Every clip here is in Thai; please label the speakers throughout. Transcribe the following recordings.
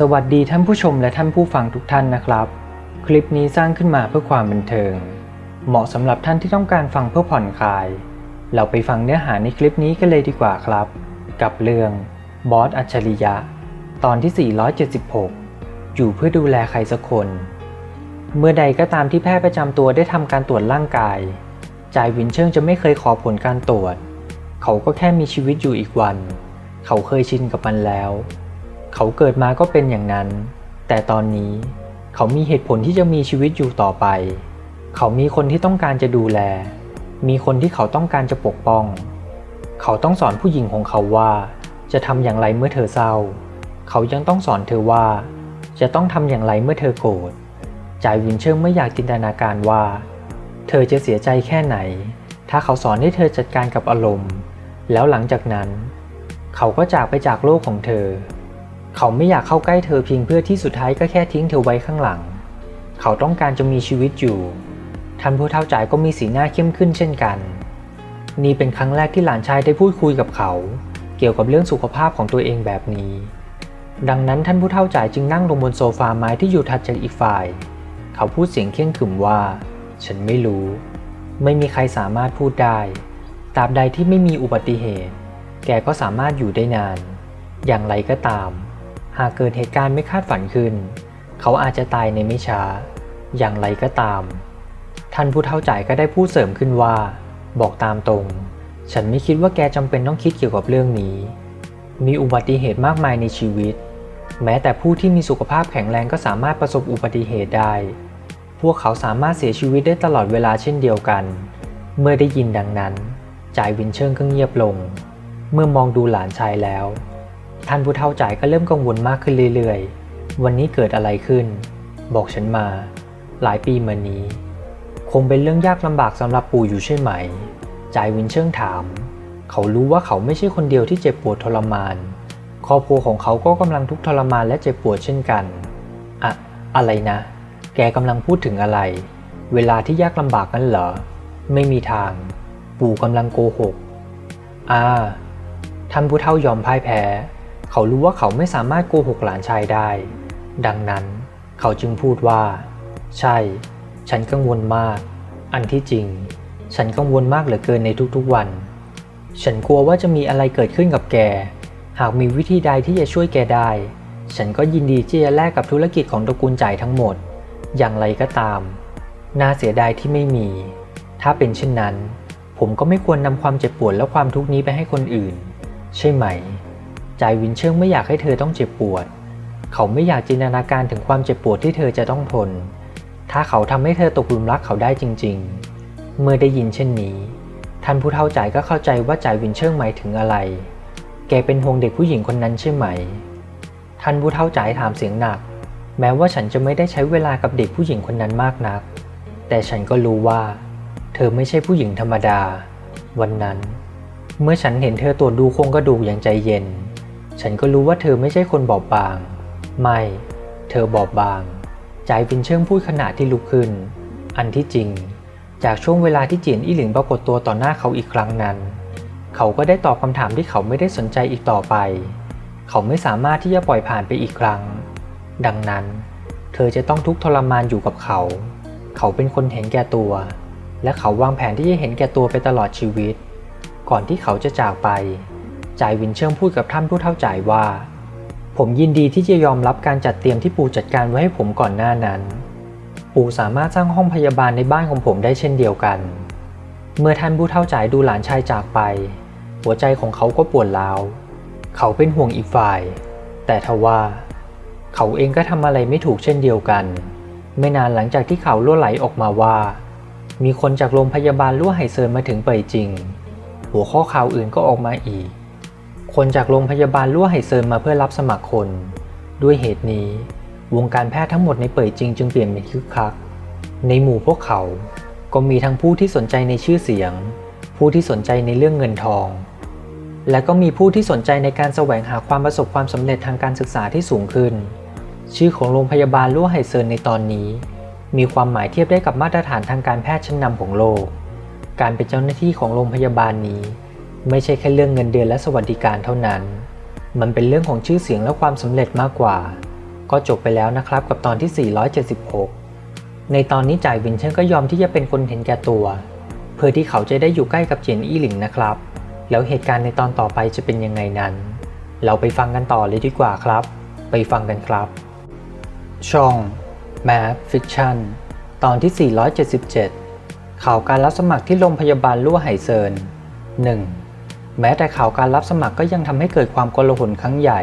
Speaker 1: สวัสดีท่านผู้ชมและท่านผู้ฟังทุกท่านนะครับ คลิปนี้สร้างขึ้นมาเพื่อความบันเทิง เหมาะสำหรับท่านที่ต้องการฟังเพื่อผ่อนคลาย เราไปฟังเนื้อหาในคลิปนี้กันเลยดีกว่าครับ กับเรื่องบอสอัจฉริยะ ตอนที่ 476 อยู่เพื่อดูแลใครสักคน เมื่อใดก็ตามที่แพทย์ประจำตัวได้ทำการตรวจร่างกายจายวินเชิงจะไม่เคยขอผลการตรวจ เขาก็แค่มีชีวิตอยู่อีกวัน เขาเคยชินกับมันแล้ว เขาเกิดมาก็เป็นอย่างนั้น แต่ตอนนี้เขามีเหตุผลที่จะมีชีวิตอยู่ต่อไป เขามีคนที่ต้องการจะดูแล มีคนที่เขาต้องการจะปกป้อง เขาต้องสอนผู้หญิงของเขาว่า จะทำอย่างไรเมื่อเธอเศร้า เขายังต้องสอนเธอว่า จะต้องทำอย่างไรเมื่อเธอโกรธจายวินเชิงไม่อยากจินตนาการว่า เธอจะเสียใจแค่ไหน ถ้าเขาสอนให้เธอจัดการกับอารมณ์ แล้วหลังจากนั้น เขาก็จากไปจากโลกของเธอ เขาไม่อยากเข้าใกล้เธอเพียงเพื่อที่สุดท้ายก็แค่ทิ้งเธอไว้ข้างหลัง เขาต้องการจะมีชีวิตอยู่ ท่านผู้เฒ่าจ่ายก็มีสีหน้าเข้มขึ้นเช่นกัน นี่เป็นครั้งแรกที่หลานชายได้พูดคุยกับเขา เกี่ยวกับเรื่องสุขภาพของตัวเองแบบนี้ ดังนั้นท่านผู้เฒ่าจ่ายจึงนั่งลงบนโซฟาไม้ที่อยู่ถัดจากอีกฝ่าย เขาพูดเสียงเข่งขึมว่า ฉันไม่รู้ ไม่มีใครสามารถพูดได้ตราบใดที่ไม่มีอุบัติเหตุ แกก็สามารถอยู่ได้นาน อย่างไรก็ตาม หากเกิดเหตุการณ์ไม่คาดฝันขึ้น เขาอาจจะตายในไม่ช้า อย่างไรก็ตาม ท่านผู้เฒ่าจ่ายก็ได้พูดเสริมขึ้นว่า บอกตามตรง ฉันไม่คิดว่าแกจำเป็นต้องคิดเกี่ยวกับเรื่องนี้ มีอุบัติเหตุมากมายในชีวิต แม้แต่ผู้ที่มีสุขภาพแข็งแรงก็สามารถประสบอุบัติเหตุได้ พวกเขาสามารถเสียชีวิตได้ตลอดเวลาเช่นเดียวกัน เมื่อได้ยินดังนั้น จ่ายวินเชิงก็เงียบลง เมื่อมองดูหลานชายแล้ว ท่านผู้เฒ่าจ่ายก็เริ่มกังวลมากขึ้นเรื่อยๆ วันนี้เกิดอะไรขึ้น บอกฉันมา หลายปีมานี้ คงเป็นเรื่องยากลำบากสำหรับปู่อยู่ใช่ไหม จ่ายวินเชิงถาม เขารู้ว่าเขาไม่ใช่คนเดียวที่เจ็บปวดทรมาน ครอบครัวของเขาก็กำลังทุกข์ทรมานและเจ็บปวดเช่นกัน อะ อะไรนะ แกกำลังพูดถึงอะไร เวลาที่ยากลำบากนั้นเหรอ ไม่มีทาง ปู่กำลังโกหก อ่าท่านผู้เฒ่ายอมพ่ายแพ้ เขารู้ว่าเขาไม่สามารถโกหกหลานชายได้ ดังนั้นเขาจึงพูดว่า ใช่ ฉันกังวลมาก อันที่จริง ฉันกังวลมากเหลือเกินในทุกๆวัน ฉันกลัวว่าจะมีอะไรเกิดขึ้นกับแก หากมีวิธีใดที่จะช่วยแกได้ ฉันก็ยินดีที่จะแลกกับธุรกิจของตระกูลจ่ายทั้งหมด อย่างไรก็ตาม น่าเสียดายที่ไม่มี ถ้าเป็นเช่นนั้น ผมก็ไม่ควรนำความเจ็บปวดและความทุกข์นี้ไปให้คนอื่น ใช่ไหม จวินเชิงไม่อยากให้เธอต้องเจ็บปวด เขาไม่อยากจินตนาการถึงความเจ็บปวดที่เธอจะต้องทน ถ้าเขาทำให้เธอตกหลุมรักเขาได้จริง ๆ เมื่อได้ยินเช่นนี้ ท่านผู้เฒ่าจ่ายก็เข้าใจว่าจวินเชิงหมายถึงอะไร แกเป็นห่วงเด็กผู้หญิงคนนั้นใช่ไหม ท่านผู้เฒ่าจ่ายถามเสียงหนัก แม้ว่าฉันจะไม่ได้ใช้เวลากับเด็กผู้หญิงคนนั้นมากนัก แต่ฉันก็รู้ว่า เธอไม่ใช่ผู้หญิงธรรมดา วันนั้น เมื่อฉันเห็นเธอตรวจดูโครงกระดูกอย่างใจเย็น ฉันก็รู้ว่าเธอไม่ใช่คนบอบบาง ไม่ เธอบอบบาง ใจายวินเชิงพูดขณะที่ลุกขึ้น อันที่จริง จากช่วงเวลาที่เจียนอี้หลิงปรากฏตัวต่อหน้าเขาอีกครั้งนั้น เขาก็ได้ตอบคำถามที่เขาไม่ได้สนใจอีกต่อไป เขาไม่สามารถที่จะปล่อยผ่านไปอีกครั้ง ดังนั้น เธอจะต้องทุกข์ทรมานอยู่กับเขา เขาเป็นคนเห็นแก่ตัว และเขาวางแผนที่จะเห็นแก่ตัวไปตลอดชีวิต ก่อนที่เขาจะจากไป จ่ายวินเชิงพูดกับท่านผู้เฒ่าจ่ายว่า ผมยินดีที่จะยอมรับการจัดเตรียมที่ปู่จัดการไว้ให้ผมก่อนหน้านั้น ปู่สามารถสร้างห้องพยาบาลในบ้านของผมได้เช่นเดียวกัน เมื่อท่านผู้เฒ่าจ่ายดูหลานชายจากไป หัวใจของเขาก็ปวดร้าว เขาเป็นห่วงอีกฝ่าย แต่ทว่า เขาเองก็ทำอะไรไม่ถูกเช่นเดียวกัน ไม่นานหลังจากที่เขาล่วไหลออกมาว่า มีคนจากโรงพยาบาลลั่วไห่เซินมาถึงเป่ยจริง หัวข้อข่าวอื่นก็ออกมาอีก คนจากโรงพยาบาลลั่วไห่เซินมาเพื่อรับสมัครคน ด้วยเหตุนี้ วงการแพทย์ทั้งหมดในเป่ยจริงจึงเปลี่ยนเป็นคึกคัก ในหมู่พวกเขาก็มีทั้งผู้ที่สนใจในชื่อเสียง ผู้ที่สนใจในเรื่องเงินทอง และก็มีผู้ที่สนใจในการแสวงหาความประสบความสำเร็จทางการศึกษาที่สูงขึ้น ชื่อของโรงพยาบาลลั่วไห่เซินในตอนนี้ มีความหมายเทียบได้กับมาตรฐานทางการแพทย์ชั้นนำของโลก การเป็นเจ้าหน้าที่ของโรงพยาบาลนี้ ไม่ใช่แค่เรื่องเงินเดือนและสวัสดิการเท่านั้น มันเป็นเรื่องของชื่อเสียงและความสำเร็จมากกว่า ก็จบไปแล้วนะครับกับตอนที่ 476 ในตอนนี้จ่ายวินเชนก็ยอมที่จะเป็นคนเห็นแก่ตัว เพื่อที่เขาจะได้อยู่ใกล้กับเจียนอี้หลิงนะครับ แล้วเหตุการณ์ในตอนต่อไปจะเป็นยังไงนั้น เราไปฟังกันต่อเลยดีกว่าครับ ไปฟังกันครับช่อง Mad Fiction ตอนที่ 477 ข่าวการรับสมัครที่โรงพยาบาลลั่วไหเซิน 1. แม้แต่ข่าวการรับสมัครก็ยังทำให้เกิดความกลาหลครั้งใหญ่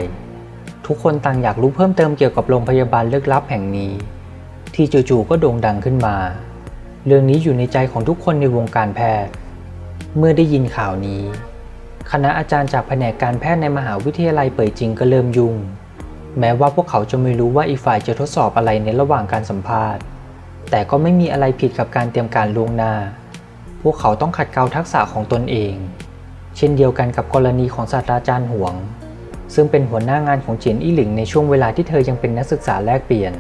Speaker 1: ทุกคนต่างอยากรู้เพิ่มเติมเกี่ยวกับโรงพยาบาลลึกลับแห่งนี้ ที่จู่ๆก็โด่งดังขึ้นมา เรื่องนี้อยู่ในใจของทุกคนในวงการแพทย์ เมื่อได้ยินข่าวนี้ คณะอาจารย์จากแผนกการแพทย์ในมหาวิทยาลัยเป่ยจิงก็เริ่มยุ่ง แม้ว่าพวกเขาจะไม่รู้ว่าอีฝ่ายจะทดสอบอะไรในระหว่างการสัมภาษณ์ แต่ก็ไม่มีอะไรผิดกับการเตรียมการล่วงหน้า พวกเขาต้องขัดเกลาทักษะของตนเอง เช่นเดียวกันกับกรณีของศาสตราจารย์หวง ซึ่งเป็นหัวหน้างานของเจียนอี้หลิงในช่วงเวลาที่เธอยังเป็นนักศึกษาแลกเปลี่ยน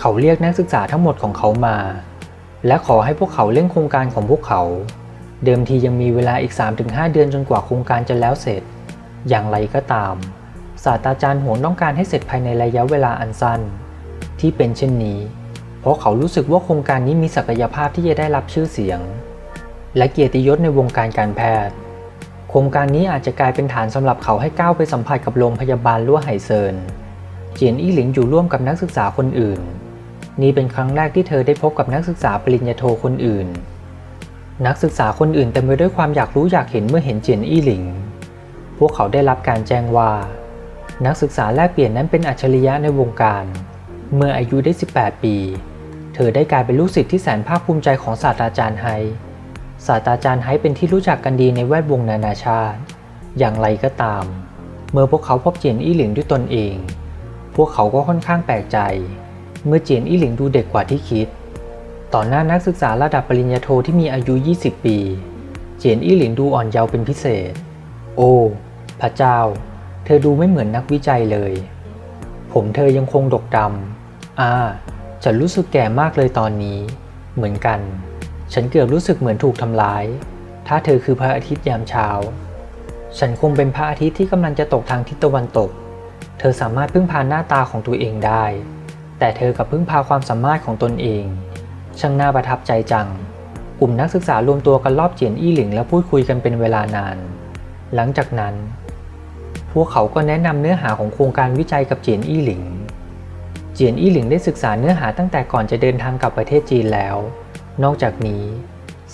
Speaker 1: เขาเรียกนักศึกษาทั้งหมดของเขามา และขอให้พวกเขาเร่งโครงการของพวกเขา เดิมทียังมีเวลาอีก 3-5 เดือนจนกว่าโครงการจะแล้วเสร็จ อย่างไรก็ตาม ศาสตราจารย์หวงต้องการให้เสร็จภายในระยะเวลาอันสั้น ที่เป็นเช่นนี้ เพราะเขารู้สึกว่าโครงการนี้มีศักยภาพที่จะได้รับชื่อเสียง และเกียรติยศในวงการการแพทย์ ครงการนี้อาจจะกลายเป็นฐานสำหรับเขาให้ก้าวไปสัมผัสกับโรงพยาบาลลั่วไห่เซิน เจียนอี้หลิงอยู่ร่วมกับนักศึกษาคนอื่น นี่เป็นครั้งแรกที่เธอได้พบกับนักศึกษาปริญญาโทคนอื่น นักศึกษาคนอื่นเต็มไปด้วยความอยากรู้อยากเห็นเมื่อเห็นเจียนอี้หลิง พวกเขาได้รับการแจ้งว่า นักศึกษาแลกเปลี่ยนนั้นเป็นอัจฉริยะในวงการ เมื่ออายุได้ 18 ปี เธอได้กลายเป็นลูกศิษย์ที่แสนภาคภูมิใจของศาสตราจารย์ไฮ ศาสตราจารย์ไฮเป็นที่รู้จักกันดีในแวดวงนานาชาติ อย่างไรก็ตาม เมื่อพวกเขาพบเจียนอี้หลิงด้วยตนเอง พวกเขาก็ค่อนข้างแปลกใจ เมื่อเจียนอี้หลิงดูเด็กกว่าที่คิด ต่อหน้านักศึกษาระดับปริญญาโทที่มีอายุ 20 ปี เจียนอี้หลิงดูอ่อนเยาว์เป็นพิเศษ โอ้ พระเจ้า เธอดูไม่เหมือนนักวิจัยเลย ผมเธอยังคงดกดำอ่าฉันรู้สึกแก่มากเลยตอนนี้ เหมือนกัน ฉันเกือบรู้สึกเหมือนถูกทำร้าย ถ้าเธอคือพระอาทิตย์ยามเช้า ฉันคงเป็นพระอาทิตย์ที่กำลังจะตกทางทิศตะวันตก เธอสามารถพึ่งพาหน้าตาของตัวเองได้ แต่เธอกับพึ่งพาความสามารถของตนเอง ช่างน่าประทับใจจัง กลุ่มนักศึกษารวมตัวกันรอบเจียนอี้หลิงและพูดคุยกันเป็นเวลานาน หลังจากนั้น พวกเขาก็แนะนำเนื้อหาของโครงการวิจัยกับเจียนอี้หลิง เจียนอี้หลิงได้ศึกษาเนื้อหาตั้งแต่ก่อนจะเดินทางกลับประเทศจีนแล้ว นอกจากนี้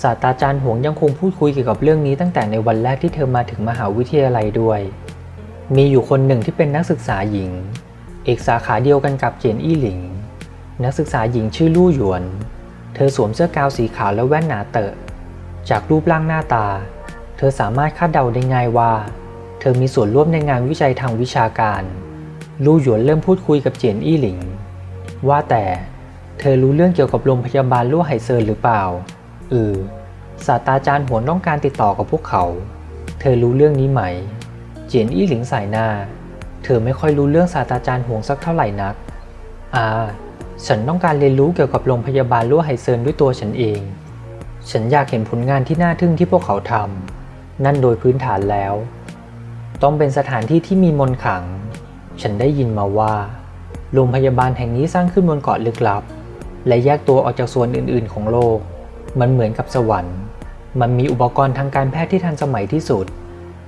Speaker 1: ศาสตราจารย์หวงยังคงพูดคุยเกี่ยวกับเรื่องนี้ตั้งแต่ในวันแรกที่เธอมาถึงมหาวิทยาลัยด้วย มีอยู่คนหนึ่งที่เป็นนักศึกษาหญิง เอกสาขาเดียวกันกับเจียนอี้หลิง นักศึกษาหญิงชื่อลู่หยวน เธอสวมเสื้อกาวสีขาวและแว่นหนาเตอะ จากรูปร่างหน้าตา เธอสามารถคาดเดาได้ง่ายว่า เธอมีส่วนร่วมในงานวิจัยทางวิชาการ ลู่หยวนเริ่มพูดคุยกับเจียนอี้หลิง ว่าแต่ เธอรู้เรื่องเกี่ยวกับโรงพยาบาลลู่ไหเซินหรือเปล่า เออ ศาสตราจารย์หวนต้องการติดต่อกับพวกเขา เธอรู้เรื่องนี้ไหม เจียนอี้หลิงสายหน้า เธอไม่ค่อยรู้เรื่องศาสตราจารย์หวงสักเท่าไหร่นัก อ่า ฉันต้องการเรียนรู้เกี่ยวกับโรงพยาบาลลู่ไหเซินด้วยตัวฉันเอง ฉันอยากเห็นผลงานที่น่าทึ่งที่พวกเขาทำ นั่นโดยพื้นฐานแล้ว ต้องเป็นสถานที่ที่มีมนต์ขลัง ฉันได้ยินมาว่า โรงพยาบาลแห่งนี้สร้างขึ้นบนเกาะลึกลับ และแยกตัวออกจากส่วนอื่น ๆ ของโลก มันเหมือนกับสวรรค์ มันมีอุปกรณ์ทางการแพทย์ที่ทันสมัยที่สุด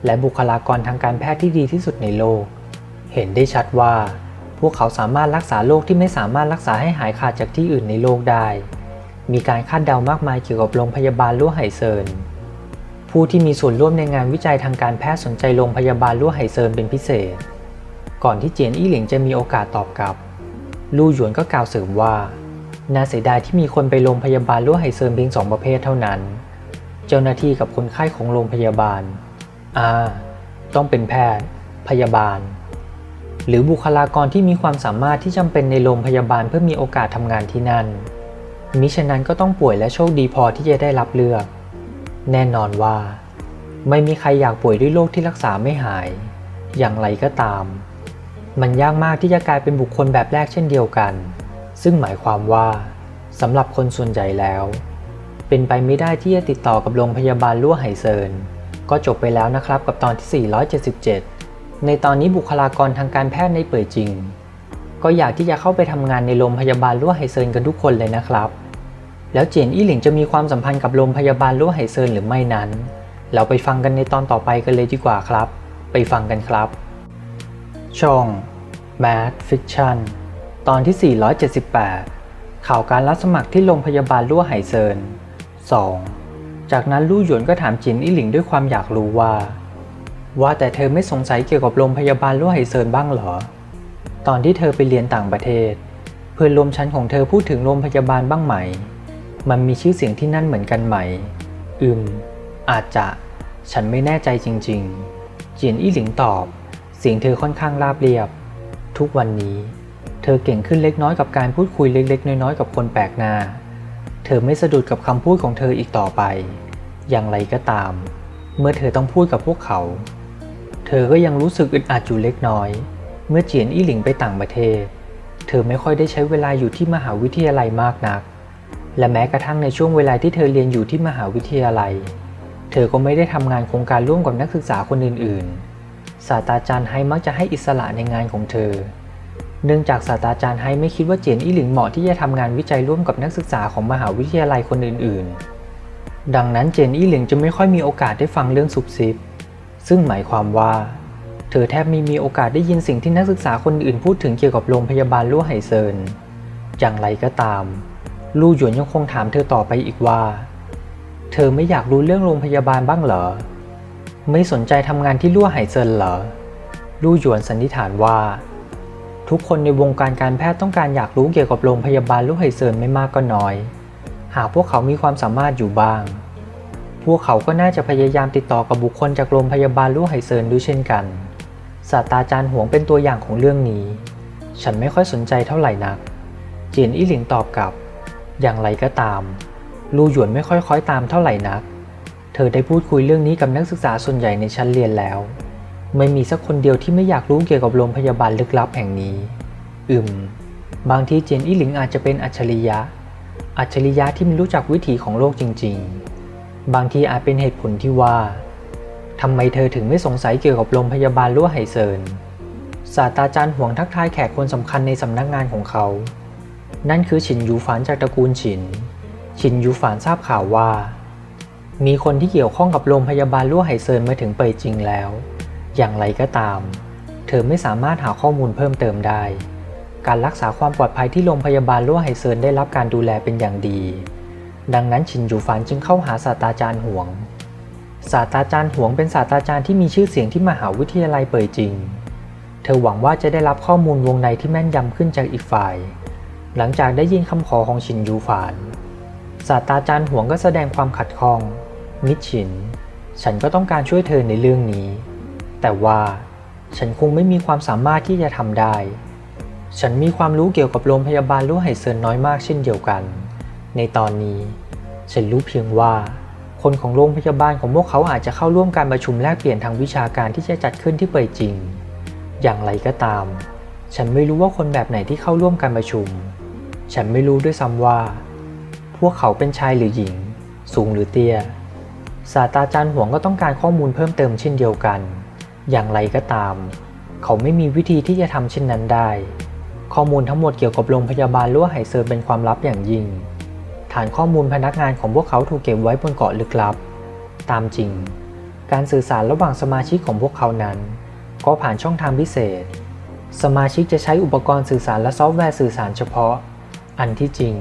Speaker 1: และบุคลากรทางการแพทย์ที่ดีที่สุดในโลก เห็นได้ชัดว่า พวกเขาสามารถรักษาโรคที่ไม่สามารถรักษาให้หายขาดจากที่อื่นในโลกได้ มีการคาดเดามากมายเกี่ยวกับโรงพยาบาลลั่วไหเซินผู้ที่มีส่วนร่วมในงานวิจัยทางการแพทย์สนใจโรงพยาบาลลั่วไหเซินเป็นพิเศษ ก่อนที่เจียนอี้หลิงจะมีโอกาสตอบกลับ ลู่หยวนก็กล่าวเสริมว่า น่าเสียดายที่มีคนไปโรงพยาบาลลั่วไหเซินเพียงสองประเภทเท่านั้น เจ้าหน้าที่กับคนไข้ของโรงพยาบาล อ่า ต้องเป็นแพทย์ พยาบาล หรือบุคลากรที่มีความสามารถที่จำเป็นในโรงพยาบาลเพื่อมีโอกาสทำงานที่นั่น มิฉะนั้นก็ต้องป่วยและโชคดีพอที่จะได้รับเลือก แน่นอนว่า ไม่มีใครอยากป่วยด้วยโรคที่รักษาไม่หาย อย่างไรก็ตาม มันยากมากที่จะกลายเป็นบุคคลแบบแรกเช่นเดียวกัน ซึ่งหมายความว่าสำหรับคนส่วนใหญ่แล้ว เป็นไปไม่ได้ที่จะติดต่อกับโรงพยาบาลลั่วไหเซิน ก็จบไปแล้วนะครับกับตอนที่ 477 ในตอนนี้บุคลากรทางการแพทย์ในเป่ยจริง ก็อยากที่จะเข้าไปทำงานในโรงพยาบาลลั่วไหเซินกันทุกคนเลยนะครับ แล้วเจียนอี้หลิงจะมีความสัมพันธ์กับโรงพยาบาลลั่วไหเซินหรือไม่นั้น เราไปฟังกันในตอนต่อไปกันเลยดีกว่าครับ ไปฟังกันครับช่อง Mad Fiction ตอนที่ 478 ข่าวการรับสมัครที่โรงพยาบาลลั่ไห่เซิน 2. จากนั้นลู่หยวนก็ถามจินอี้หลิงด้วยความอยากรู้ว่า ว่าแต่เธอไม่สงสัยเกี่ยวกับโรงพยาบาลลั่ไห่เซินบ้างเหรอ ตอนที่เธอไปเรียนต่างประเทศ เพื่อนร่วมชั้นของเธอพูดถึงโรงพยาบาลบ้างไหม มันมีชื่อเสียงที่นั่นเหมือนกันไหม อืม อาจจะ ฉันไม่แน่ใจจริงๆเจียนอี้หลิงตอบ เสียงเธอค่อนข้างราบเรียบ ทุกวันนี้ เธอเก่งขึ้นเล็กน้อยกับการพูดคุยเล็ก ๆ น้อยๆกับคนแปลกหน้า เธอไม่สะดุดกับคำพูดของเธออีกต่อไป อย่างไรก็ตาม เมื่อเธอต้องพูดกับพวกเขา เธอก็ยังรู้สึกอึดอัดอยู่เล็กน้อย เมื่อเจียนอี้หลิงไปต่างประเทศ เธอไม่ค่อยได้ใช้เวลาอยู่ที่มหาวิทยาลัยมากนัก และแม้กระทั่งในช่วงเวลาที่เธอเรียนอยู่ที่มหาวิทยาลัย เธอก็ไม่ได้ทำงานโครงการร่วมกับนักศึกษาคนอื่นๆศาสตราจารย์ไฮมักจะให้อิสระในงานของเธอ เนื่องจากศาสตราจารย์ไฮไม่คิดว่าเจียนอี้หลิงเหมาะที่จะทำงานวิจัยร่วมกับนักศึกษาของมหาวิทยาลัยคนอื่นๆ ดังนั้นเจนอี้หลิงจะไม่ค่อยมีโอกาสได้ฟังเรื่องซุบซิบ ซึ่งหมายความว่า เธอแทบไม่มีโอกาสได้ยินสิ่งที่นักศึกษาคนอื่นพูดถึงเกี่ยวกับโรงพยาบาลลู่ไห่เซิน อย่างไรก็ตาม ลู่หยวนยังคงถามเธอต่อไปอีกว่า เธอไม่อยากรู้เรื่องโรงพยาบาลบ้างเหรอ ไม่สนใจทำงานที่ลู่ไห่เซินเหรอ ลู่หยวนสันนิษฐานว่า ทุกคนในวงการการแพทย์ต้องการอยากรู้เกี่ยวกับโรงพยาบาลลู่ไหเซินไม่มากก็น้อย หากพวกเขามีความสามารถอยู่บ้าง พวกเขาก็น่าจะพยายามติดต่อกับบุคคลจากโรงพยาบาลลู่ไหเซินด้วยเช่นกัน ศาสตราจารย์หวงเป็นตัวอย่างของเรื่องนี้ ฉันไม่ค่อยสนใจเท่าไหร่นัก เจียนอี้หลิงตอบกลับ อย่างไรก็ตาม ลู่หยวนไม่ค่อยคล้อยตามเท่าไหร่นัก เธอได้พูดคุยเรื่องนี้กับนักศึกษาส่วนใหญ่ในชั้นเรียนแล้ว ไม่มีสักคนเดียวที่ไม่อยากรู้เกี่ยวกับโรงพยาบาลลึกลับแห่งนี้ อืม บางทีเจนอี้หลิงอาจจะเป็นอัจฉริยะ อัจฉริยะที่ไม่รู้จักวิถีของโลกจริง ๆ บางทีอาจเป็นเหตุผลที่ว่าทำไมเธอถึงไม่สงสัยเกี่ยวกับโรงพยาบาลลั่วไหเซินศาสตราจารย์ห่วงทักทายแขกคนสำคัญในสำนักงานของเขา นั่นคือฉินยูฝานจากตระกูลฉิน ฉินยูฝานทราบข่าวว่า มีคนที่เกี่ยวข้องกับโรงพยาบาลลั่วไหเซินมาถึงเปยจริงแล้ว อย่างไรก็ตาม เธอไม่สามารถหาข้อมูลเพิ่มเติมได้ การรักษาความปลอดภัยที่โรงพยาบาลลั่วไหเซินได้รับการดูแลเป็นอย่างดี ดังนั้นฉินยูฝานจึงเข้าหาศาสตราจารย์ห่วง ศาสตราจารย์หวงเป็นศาสตราจารย์ที่มีชื่อเสียงที่มหาวิทยาลัยเป่ยจริง เธอหวังว่าจะได้รับข้อมูลวงในที่แม่นยำขึ้นจากอีกฝ่าย หลังจากได้ยินคำขอของชินยูฝาน ศาสตราจารย์หวงก็แสดงความขัดข้อง มิดฉิน ฉันก็ต้องการช่วยเธอในเรื่องนี้ แต่ว่าฉันคงไม่มีความสามารถที่จะทำได้ ฉันมีความรู้เกี่ยวกับโรงพยาบาลลู่ไหเซินน้อยมากเช่นเดียวกัน ในตอนนี้ ฉันรู้เพียงว่า คนของโรงพยาบาลของพวกเขาอาจจะเข้าร่วมการประชุมแลกเปลี่ยนทางวิชาการที่จะจัดขึ้นที่เป่ยจริง อย่างไรก็ตาม ฉันไม่รู้ว่าคนแบบไหนที่เข้าร่วมการประชุม ฉันไม่รู้ด้วยซ้ำว่า พวกเขาเป็นชายหรือหญิง สูงหรือเตี้ยศาสตราจารย์หวงก็ต้องการข้อมูลเพิ่มเติมเช่นเดียวกัน อย่างไรก็ตาม เขาไม่มีวิธีที่จะทำเช่นนั้นได้ ข้อมูลทั้งหมดเกี่ยวกับโรงพยาบาลลั่วไหเซินเป็นความลับอย่างยิ่ง ฐานข้อมูลพนักงานของพวกเขาถูกเก็บไว้บนเกาะลึกลับ ตามจริง การสื่อสารระหว่างสมาชิกของพวกเขานั้น ก็ผ่านช่องทางพิเศษ สมาชิกจะใช้อุปกรณ์สื่อสารและซอฟต์แวร์สื่อสารเฉพาะ อันที่จริง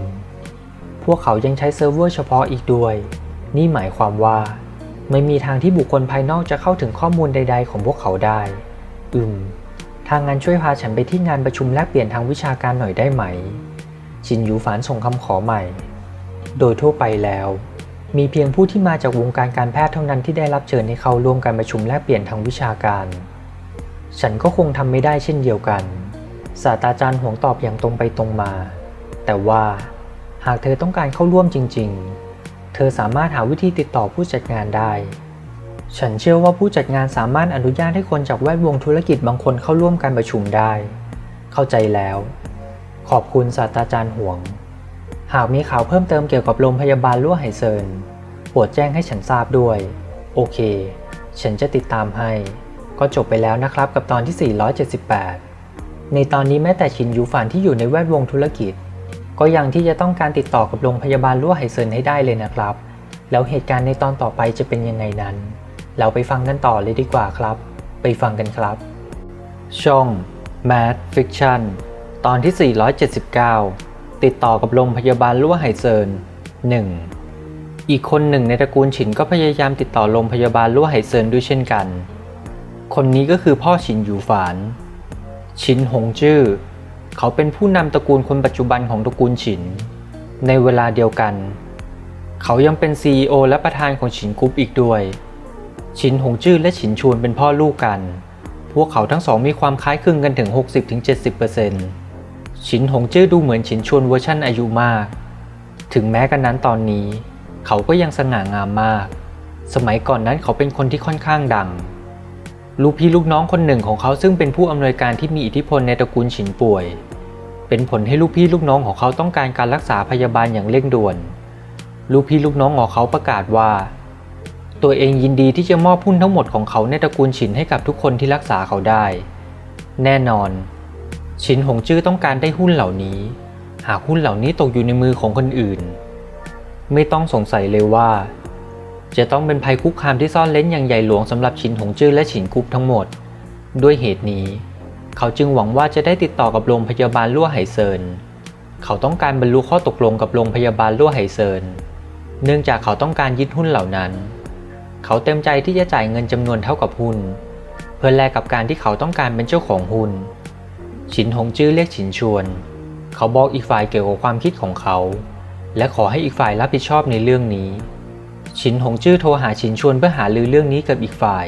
Speaker 1: พวกเขายังใช้เซิร์ฟเวอร์เฉพาะอีกด้วย นี่หมายความว่า ไม่มีทางที่บุคคลภายนอกจะเข้าถึงข้อมูลใด ๆ ของพวกเขาได้ อืม ทางงานช่วยพาฉันไปที่งานประชุมแลกเปลี่ยนทางวิชาการหน่อยได้ไหม ชินยูฝานส่งคำขอใหม่ โดยทั่วไปแล้ว มีเพียงผู้ที่มาจากวงการการแพทย์เท่านั้นที่ได้รับเชิญให้เข้าร่วมการประชุมแลกเปลี่ยนทางวิชาการ ฉันก็คงทำไม่ได้เช่นเดียวกัน ศาสตราจารย์หวงตอบอย่างตรงไปตรงมา แต่ว่า หากเธอต้องการเข้าร่วมจริง ๆ เธอสามารถหาวิธีติดต่อผู้จัดงานได้ ฉันเชื่อว่าผู้จัดงานสามารถอนุญาตให้คนจากแวดวงธุรกิจบางคนเข้าร่วมการประชุมได้ เข้าใจแล้ว ขอบคุณศาสตราจารย์หวง หากมีข่าวเพิ่มเติมเกี่ยวกับโรงพยาบาลลั่วไหเซินโปรดแจ้งให้ฉันทราบด้วย โอเค ฉันจะติดตามให้ ก็จบไปแล้วนะครับกับตอนที่ 478 ในตอนนี้แม้แต่ชินยูฝานที่อยู่ในแวดวงธุรกิจ ก็ยังที่จะต้องการติดต่อกับโรงพยาบาลลั่วไหเซินให้ได้เลยนะครับ แล้วเหตุการณ์ในตอนต่อไปจะเป็นยังไงนั้น เราไปฟังกันต่อเลยดีกว่าครับ ไปฟังกันครับ ช่อง Mad Fiction ตอนที่ 479 ติดต่อกับโรงพยาบาลลั่วไหเซิน 1 อีกคนหนึ่งในตระกูลฉินก็พยายามติดต่อโรงพยาบาลลั่วไหเซินด้วยเช่นกัน คนนี้ก็คือพ่อฉินอยู่ฝาน ฉินหงจื้อ เขาเป็นผู้นำตระกูลคนปัจจุบันของตระกูลฉิน ในเวลาเดียวกัน เขายังเป็น CEO และประธานของฉินกรุ๊ปอีกด้วย ฉินหงจื้อและฉินชวนเป็นพ่อลูกกัน พวกเขาทั้งสองมีความคล้ายคลึงกันถึง 60-70%ฉินหงจื้อดูเหมือนฉินชวนเวอร์ชั่นอายุมาก ถึงแม้กันนั้นตอนนี้ เขาก็ยังสง่างามมาก สมัยก่อนนั้นเขาเป็นคนที่ค่อนข้างดัง ลูกพี่ลูกน้องคนหนึ่งของเขาซึ่งเป็นผู้อำนวยการที่มีอิทธิพลในตระกูลฉินป่วย เป็นผลให้ลูกพี่ลูกน้องของเขาต้องการการรักษาพยาบาลอย่างเร่งด่วน ลูกพี่ลูกน้องของเขาประกาศว่า ตัวเองยินดีที่จะมอบหุ้นทั้งหมดของเขาในตระกูลฉินให้กับทุกคนที่รักษาเขาได้ แน่นอน ฉินหงจื้อต้องการได้หุ้นเหล่านี้ หากหุ้นเหล่านี้ตกอยู่ในมือของคนอื่น ไม่ต้องสงสัยเลยว่า จะต้องเป็นภัยคุกคามที่ซ่อนเล้นอย่างใหญ่หลวงสำหรับฉินหงจื้อและฉินกุ๊บทั้งหมด ด้วยเหตุนี้ เขาจึงหวังว่าจะได้ติดต่อกับโรงพยาบาลลั่วไหเซิน เขาต้องการบรรลุข้อตกลงกับโรงพยาบาลลั่วไหเซิน เนื่องจากเขาต้องการยึดหุ้นเหล่านั้น เขาเต็มใจที่จะจ่ายเงินจำนวนเท่ากับหุ้น เพื่อแลกกับการที่เขาต้องการเป็นเจ้าของหุ้น ฉินหงจื้อเรียกฉินชวน เขาบอกอีกฝ่ายเกี่ยวกับความคิดของเขา และขอให้อีกฝ่ายรับผิดชอบในเรื่องนี้ ฉินหงจื้อโทรหาฉินชวนเพื่อหาลือเรื่องนี้กับอีกฝ่าย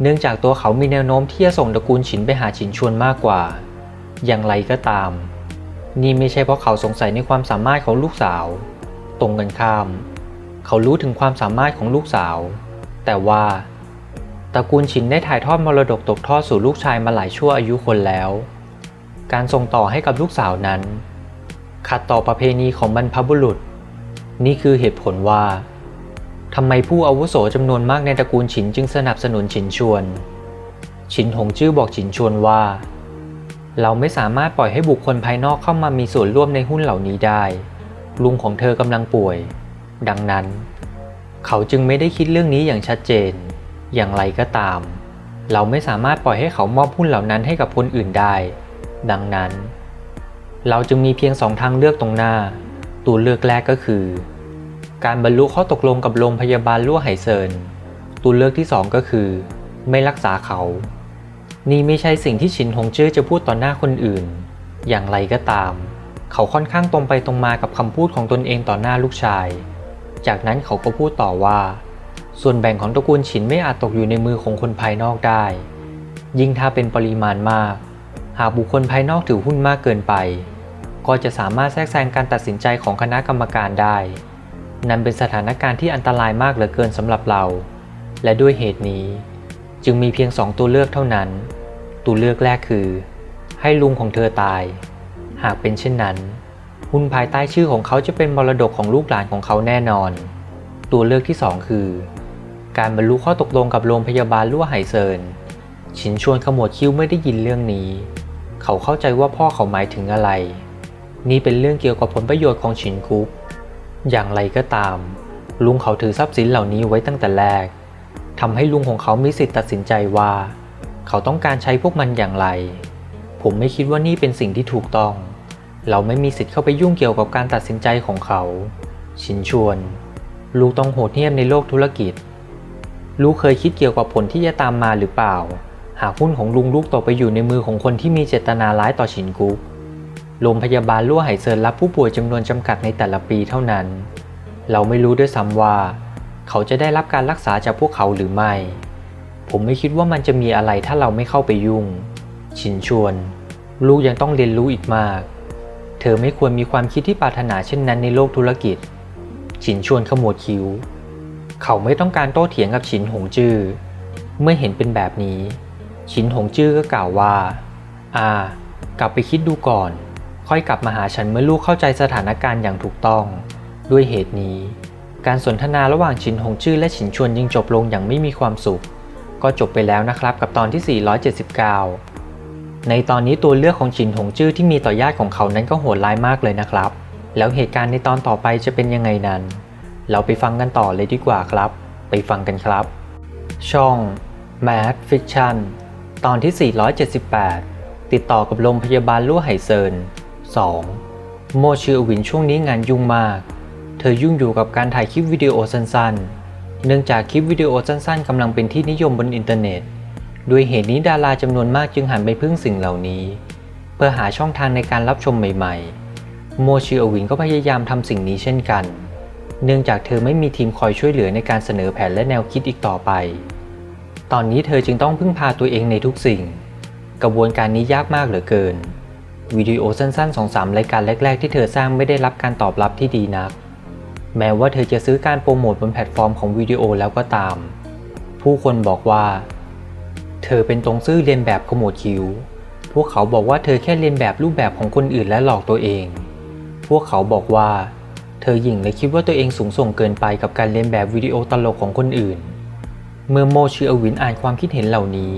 Speaker 1: เนื่องจากตัวเขามีแนวโน้มที่จะส่งตระกูลฉินไปหาฉินชวนมากกว่า อย่างไรก็ตาม นี่ไม่ใช่เพราะเขาสงสัยในความสามารถของลูกสาว ตรงกันข้าม เขารู้ถึงความสามารถของลูกสาว แต่ว่าตระกูลฉินได้ถ่ายทอดมรดกตกทอดสู่ลูกชายมาหลายชั่วอายุคนแล้ว การส่งต่อให้กับลูกสาวนั้น ขัดต่อประเพณีของบรรพบุรุษ นี่คือเหตุผลว่า ทำไมผู้อาวุโสจำนวนมากในตระกูลฉินจึงสนับสนุนฉินชวน ฉินหงจื้อบอกฉินชวนว่า เราไม่สามารถปล่อยให้บุคคลภายนอกเข้ามามีส่วนร่วมในหุ้นเหล่านี้ได้ ลุงของเธอกำลังป่วย ดังนั้น เขาจึงไม่ได้คิดเรื่องนี้อย่างชัดเจน อย่างไรก็ตาม เราไม่สามารถปล่อยให้เขามอบหุ้นเหล่านั้นให้กับคนอื่นได้ ดังนั้น เราจึงมีเพียงสองทางเลือกตรงหน้า ตัวเลือกแรกก็คือ การบรรลุข้อตกลงกับโรงพยาบาลลั่วไหเซินตัวเลือกที่สองก็คือ ไม่รักษาเขา นี่ไม่ใช่สิ่งที่ชินหงจื้อจะพูดต่อหน้าคนอื่น อย่างไรก็ตาม เขาค่อนข้างตรงไปตรงมากับคำพูดของตนเองต่อหน้าลูกชาย จากนั้นเขาก็พูดต่อว่า ส่วนแบ่งของตระกูลฉินไม่อาจตกอยู่ในมือของคนภายนอกได้ ยิ่งถ้าเป็นปริมาณมาก หากบุคคลภายนอกถือหุ้นมากเกินไป ก็จะสามารถแทรกแซงการตัดสินใจของคณะกรรมการได้ นั่นเป็นสถานการณ์ที่อันตรายมากเหลือเกินสำหรับเรา และด้วยเหตุนี้ จึงมีเพียงสองตัวเลือกเท่านั้น ตัวเลือกแรกคือ ให้ลุงของเธอตาย หากเป็นเช่นนั้น หุ้นภายใต้ชื่อของเขาจะเป็นมรดกของลูกหลานของเขาแน่นอน ตัวเลือกที่สองคือ การบรรลุข้อตกลงกับโรงพยาบาลลั่วไหเซินชินชวนขมวดคิ้วไม่ได้ยินเรื่องนี้ เขาเข้าใจว่าพ่อเขาหมายถึงอะไร นี่เป็นเรื่องเกี่ยวกับผลประโยชน์ของชินกุ๊ก อย่างไรก็ตาม ลุงเขาถือทรัพย์สินเหล่านี้ไว้ตั้งแต่แรกทำให้ลุงของเขามีสิทธิ์ตัดสินใจว่า เขาต้องการใช้พวกมันอย่างไร ผมไม่คิดว่านี่เป็นสิ่งที่ถูกต้อง เราไม่มีสิทธิ์เข้าไปยุ่งเกี่ยวกับการตัดสินใจของเขา ชินชวน ลูกต้องโหดเหี้ยมในโลกธุรกิจ ลูกเคยคิดเกี่ยวกับผลที่จะตามมาหรือเปล่า หากหุ้นของลุงลูกตกไปอยู่ในมือของคนที่มีเจตนาร้ายต่อชินกุ๊ก โรงพยาบาลลั่วไหเซินรับผู้ป่วยจำนวนจำกัดในแต่ละปีเท่านั้น เราไม่รู้ด้วยซ้ำว่า เขาจะได้รับการรักษาจากพวกเขาหรือไม่ ผมไม่คิดว่ามันจะมีอะไรถ้าเราไม่เข้าไปยุ่ง ชินชวน ลูกยังต้องเรียนรู้อีกมาก เธอไม่ควรมีความคิดที่ปรารถนาเช่นนั้นในโลกธุรกิจ ชินชวนขมวดคิ้ว เขาไม่ต้องการโต้เถียงกับชินหงจื้อ เมื่อเห็นเป็นแบบนี้ ชินหงจื้อก็กล่าวว่า อ่า กลับไปคิดดูก่อน ค่อยกลับมาหาฉันเมื่อลูกเข้าใจสถานการณ์อย่างถูกต้อง ด้วยเหตุนี้ การสนทนาระหว่างชินหงจื้อและชินชวนยังจบลงอย่างไม่มีความสุข ก็จบไปแล้วนะครับกับตอนที่ 479 ในตอนนี้ตัวเลือกของฉินหงจื้อที่มีต่อญาติของเขานั้นก็โหดร้ายมากเลยนะครับ แล้วเหตุการณ์ในตอนต่อไปจะเป็นยังไงนั้น เราไปฟังกันต่อเลยดีกว่าครับ ไปฟังกันครับ ช่อง Mad Fiction ตอนที่ 478 ติดต่อกับโรงพยาบาลลั่ไหเซิน 2 โมชิอวินช่วงนี้งานยุ่งมาก เธอยุ่งอยู่กับการถ่ายคลิปวิดีโอสั้นๆ เนื่องจากคลิปวิดีโอสั้นๆกำลังเป็นที่นิยมบนอินเทอร์เน็ต ด้วยเหตุนี้ดาราจำนวนมากจึงหันไปพึ่งสิ่งเหล่านี้ เพื่อหาช่องทางในการรับชมใหม่ๆ โมชิอวินก็พยายามทำสิ่งนี้เช่นกัน เนื่องจากเธอไม่มีทีมคอยช่วยเหลือในการเสนอแผนและแนวคิดอีกต่อไป ตอนนี้เธอจึงต้องพึ่งพาตัวเองในทุกสิ่ง กระบวนการนี้ยากมากเหลือเกิน วิดีโอสั้นๆสองสามรายการแรก ๆ ที่เธอสร้างไม่ได้รับการตอบรับที่ดีนัก แม้ว่าเธอจะซื้อการโปรโมทบนแพลตฟอร์มของวิดีโอแล้วก็ตาม ผู้คนบอกว่า เธอเป็นตรงซื่อเรียนแบบขมดคิ้ว พวกเขาบอกว่าเธอแค่เรียนแบบรูปแบบของคนอื่นและหลอกตัวเอง พวกเขาบอกว่า เธอหยิ่งและคิดว่าตัวเองสูงส่งเกินไปกับการเรียนแบบวิดีโอตลกของคนอื่น เมื่อโมชิอวินอ่านความคิดเห็นเหล่านี้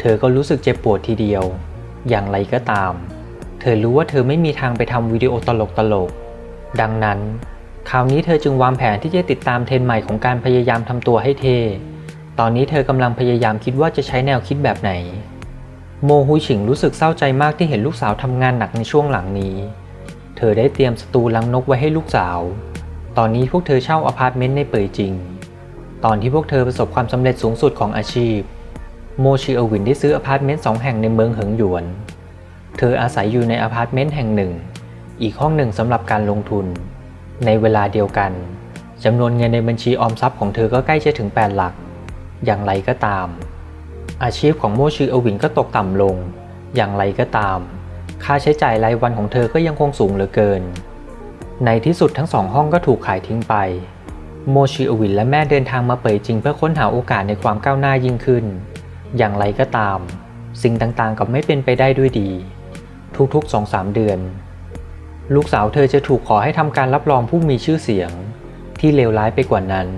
Speaker 1: เธอก็รู้สึกเจ็บปวดทีเดียว อย่างไรก็ตาม เธอรู้ว่าเธอไม่มีทางไปทำวิดีโอตลกตลกๆดังนั้น คราวนี้เธอจึงวางแผนที่จะติดตามเทรนใหม่ของการพยายามทำตัวให้เท ตอนนี้เธอกำลังพยายามคิดว่าจะใช้แนวคิดแบบไหน โมฮุยฉิงรู้สึกเศร้าใจมากที่เห็นลูกสาวทำงานหนักในช่วงหลังนี้ เธอได้เตรียมสตูลังนกไว้ให้ลูกสาว ตอนนี้พวกเธอเช่าอพาร์ตเมนต์ในเปยจริง ตอนที่พวกเธอประสบความสำเร็จสูงสุดของอาชีพ โมชิอวินได้ซื้ออพาร์ตเมนต์สองแห่งในเมืองเหิงหยวน เธออาศัยอยู่ในอพาร์ตเมนต์แห่งหนึ่ง อีกห้องหนึ่งสำหรับการลงทุน ในเวลาเดียวกันจำนวนเงินในบัญชีออมทรัพย์ของเธอก็ใกล้จะถึง 8 หลัก อย่างไรก็ตาม อาชีพของโมชิอวินก็ตกต่ำลง อย่างไรก็ตาม ค่าใช้จ่ายรายวันของเธอก็ยังคงสูงเหลือเกิน ในที่สุดทั้งสองห้องก็ถูกขายทิ้งไป โมชิอวินและแม่เดินทางมาเปยจริงเพื่อค้นหาโอกาสในความก้าวหน้ายิ่งขึ้น อย่างไรก็ตาม สิ่งต่างๆกับไม่เป็นไปได้ด้วยดี ทุกๆ 2-3 เดือน ลูกสาวเธอจะถูกขอให้ทำการรับรองผู้มีชื่อเสียง ที่เลวร้ายไปกว่านั้น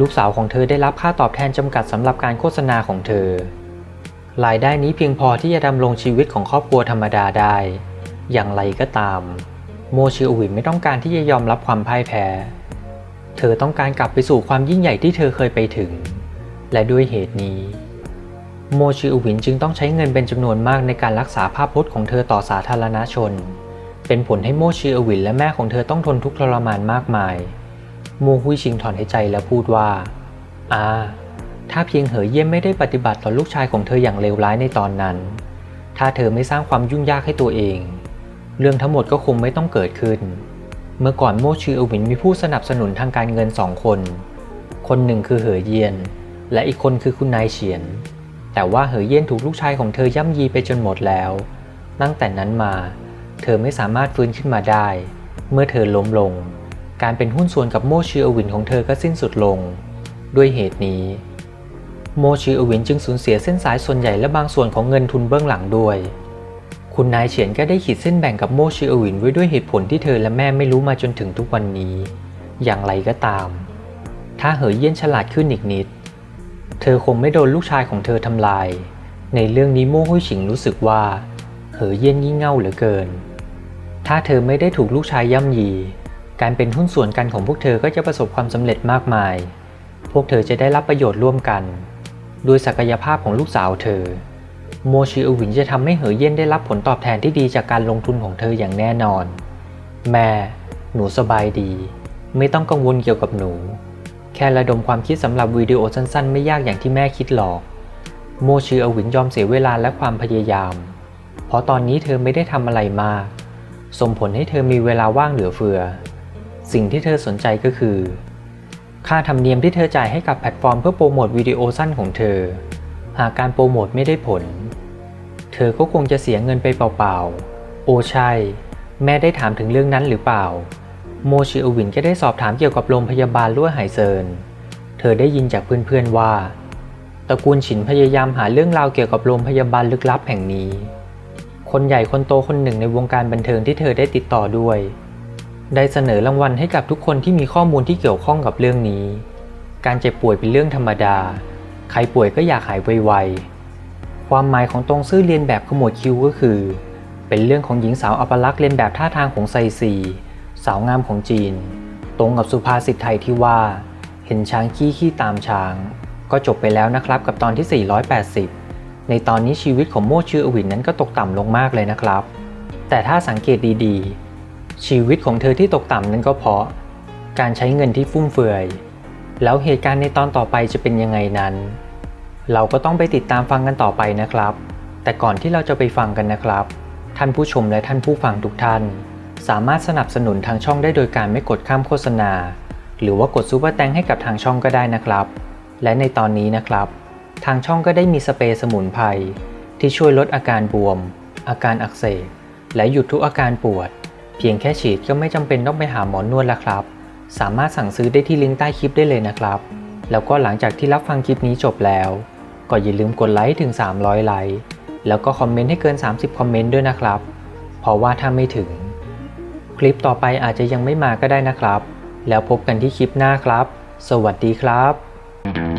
Speaker 1: ลูกสาวของเธอได้รับค่าตอบแทนจำกัดสำหรับการโฆษณาของเธอ รายได้นี้เพียงพอที่จะดำรงชีวิตของครอบครัวธรรมดาได้ อย่างไรก็ตาม โมชิโอวินไม่ต้องการที่จะยอมรับความพ่ายแพ้ เธอต้องการกลับไปสู่ความยิ่งใหญ่ที่เธอเคยไปถึง และด้วยเหตุนี้ โมชิอุวินจึงต้องใช้เงินเป็นจำนวนมากในการรักษาภาพพจน์ของเธอต่อสาธารณชน เป็นผลให้โมชิอุวินและแม่ของเธอต้องทนทุกข์ทรมานมากมาย โมฮุยชิงถอนหายใจแล้วพูดว่าอาถ้าเพียงเหอเยี่ยมไม่ได้ปฏิบัติต่อลูกชายของเธออย่างเลวร้ายในตอนนั้น ถ้าเธอไม่สร้างความยุ่งยากให้ตัวเอง เรื่องทั้งหมดก็คงไม่ต้องเกิดขึ้น เมื่อก่อนโมชิอุวินมีผู้สนับสนุนทางการเงินสองคน คนหนึ่งคือเหอเยียน และอีกคนคือคุณนายเฉียน แต่ว่าเหอเย่นถูกลูกชายของเธอย่ำยีไปจนหมดแล้ว ตั้งแต่นั้นมา เธอไม่สามารถฟื้นขึ้นมาได้ เมื่อเธอล้มลง การเป็นหุ้นส่วนกับโมชิอวินของเธอก็สิ้นสุดลง ด้วยเหตุนี้ โมชิอวินจึงสูญเสียเส้นสายส่วนใหญ่และบางส่วนของเงินทุนเบื้องหลังด้วย คุณนายเฉียนก็ได้ขีดเส้นแบ่งกับโมชิอวินไว้ด้วยเหตุผลที่เธอและแม่ไม่รู้มาจนถึงทุกวันนี้ อย่างไรก็ตาม ถ้าเหอเย่นฉลาดขึ้นอีกนิด เธอคงไม่โดนลูกชายของเธอทำลาย ในเรื่องนี้โม่ฮุยฉิงรู้สึกว่า เหอเยี่ยนยิ่งเง่าเหลือเกิน ถ้าเธอไม่ได้ถูกลูกชายย่ำยี การเป็นหุ้นส่วนกันของพวกเธอก็จะประสบความสำเร็จมากมาย พวกเธอจะได้รับประโยชน์ร่วมกัน โดยศักยภาพของลูกสาวเธอ โมชิอวินจะทำให้เหอเยี่ยนได้รับผลตอบแทนที่ดีจากการลงทุนของเธออย่างแน่นอน แม่ หนูสบายดี ไม่ต้องกังวลเกี่ยวกับหนู แค่ระดมความคิดสำหรับวิดีโอสั้นๆ ไม่ยากอย่างที่แม่คิดหรอก โมชิออวินยอมเสียเวลาและความพยายาม เพราะตอนนี้เธอไม่ได้ทำอะไรมาก ส่งผลให้เธอมีเวลาว่างเหลือเฟือ สิ่งที่เธอสนใจก็คือ ค่าธรรมเนียมที่เธอจ่ายให้กับแพลตฟอร์มเพื่อโปรโมทวิดีโอสั้นของเธอ หากการโปรโมทไม่ได้ผล เธอก็คงจะเสียเงินไปเปล่าๆ โอใช่ แม่ได้ถามถึงเรื่องนั้นหรือเปล่า โมชิอวินก็ได้สอบถามเกี่ยวกับโรงพยาบาลลั่วไหเซิน เธอได้ยินจากเพื่อนๆว่า ตระกูลฉินพยายามหาเรื่องราวเกี่ยวกับโรงพยาบาลลึกลับแห่งนี้ คนใหญ่คนโตคนหนึ่งในวงการบันเทิงที่เธอได้ติดต่อด้วย ได้เสนอรางวัลให้กับทุกคนที่มีข้อมูลที่เกี่ยวข้องกับเรื่องนี้ การเจ็บป่วยเป็นเรื่องธรรมดา ใครป่วยก็อยากหายไวๆ ความหมายของตรงซื่อเรียนแบบขมวดคิ้วก็คือ เป็นเรื่องของหญิงสาวอัปลักษณ์เรียนแบบท่าทางของไซซี สาวงามของจีน ตรงกับสุภาษิตไทยที่ว่า เห็นช้างขี้ขี้ตามช้าง ก็จบไปแล้วนะครับกับตอนที่ 480 ในตอนนี้ชีวิตของโมชื่ออวินนั้นก็ตกต่ำลงมากเลยนะครับ แต่ถ้าสังเกตดีๆ ชีวิตของเธอที่ตกต่ำนั้นก็เพราะ การใช้เงินที่ฟุ่มเฟือย แล้วเหตุการณ์ในตอนต่อไปจะเป็นยังไงนั้น เราก็ต้องไปติดตามฟังกันต่อไปนะครับ แต่ก่อนที่เราจะไปฟังกันนะครับ ท่านผู้ชมและท่านผู้ฟังทุกท่าน สามารถสนับสนุนทางช่องได้โดยการไม่กดข้ามโฆษณา หรือว่ากดซูเปอร์แตงให้กับทางช่องก็ได้นะครับ และในตอนนี้นะครับ ทางช่องก็ได้มีสเปรย์สมุนไพรที่ช่วยลดอาการบวม อาการอักเสบและหยุดทุกอาการปวด เพียงแค่ฉีดก็ไม่จำเป็นต้องไปหาหมอนวดแล้วครับ สามารถสั่งซื้อได้ที่ลิงก์ใต้คลิปได้เลยนะครับ แล้วก็หลังจากที่รับฟังคลิปนี้จบแล้ว ก็อย่าลืมกดไลค์ถึง 300 ไลค์แล้วก็คอมเมนต์ให้เกิน 30 คอมเมนต์ด้วยนะครับ เพราะว่าถ้าไม่ถึง คลิปต่อไปอาจจะยังไม่มาก็ได้นะครับ แล้วพบกันที่คลิปหน้าครับ สวัสดีครับ thank you